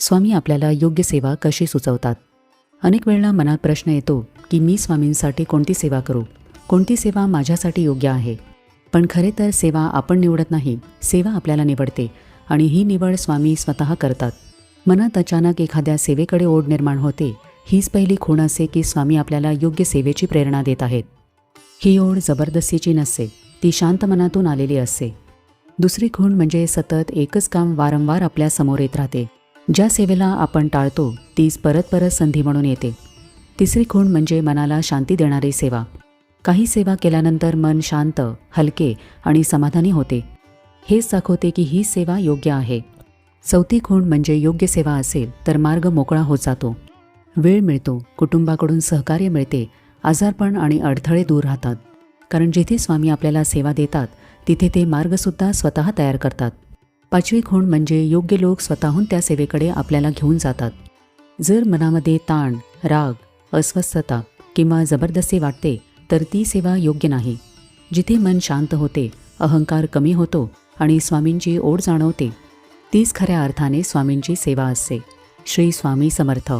स्वामी आपल्याला योग्य सेवा कशी सुचवतात? अनेक वेळेला मनात प्रश्न येतो की मी स्वामींसाठी कोणती सेवा करू? कोणती सेवा माझ्यासाठी योग्य आहे? पण खरे तर सेवा आपण निवडत नाही सेवा आपल्याला निवडते आणि ही निवड स्वामी स्वतः करतात. मनात अचानक एखाद्या सेवेकडे ओढ निर्माण होते हीच पहिली खूण असे की स्वामी आपल्याला योग्य सेवेची प्रेरणा देत आहेत. ही ओढ जबरदस्तीची नसते ती शांत मनातून आलेली असते. दुसरी खूण म्हणजे सतत एकच काम वारंवार आपल्यासमोर येत राहते. ज्या सेवेला आपण टाळतो तीच परत परत संधी म्हणून येते. तिसरी खूण म्हणजे मनाला शांती देणारी सेवा. काही सेवा केल्यानंतर मन शांत हलके आणि समाधानी होते. हेच दाखवते की ही सेवा योग्य आहे. चौथी खूण म्हणजे योग्य सेवा असेल तर मार्ग मोकळा होत जातो. वेळ मिळतो कुटुंबाकडून सहकार्य मिळते आजारपण आणि अडथळे दूर राहतात. कारण जिथे स्वामी आपल्याला सेवा देतात तिथे ते मार्गसुद्धा स्वतः तयार करतात. पाचवी खूण म्हणजे योग्य लोक स्वतःहून त्या सेवेकडे आपल्याला घेऊन जातात. जर मनामध्ये ताण राग अस्वस्थता किंवा जबरदस्ती वाटते तर ती सेवा योग्य नाही. जिथे मन शांत होते अहंकार कमी होतो आणि स्वामींची ओढ जाणवते. तीच खऱ्या अर्थाने स्वामींची सेवा असते. श्री स्वामी समर्थ.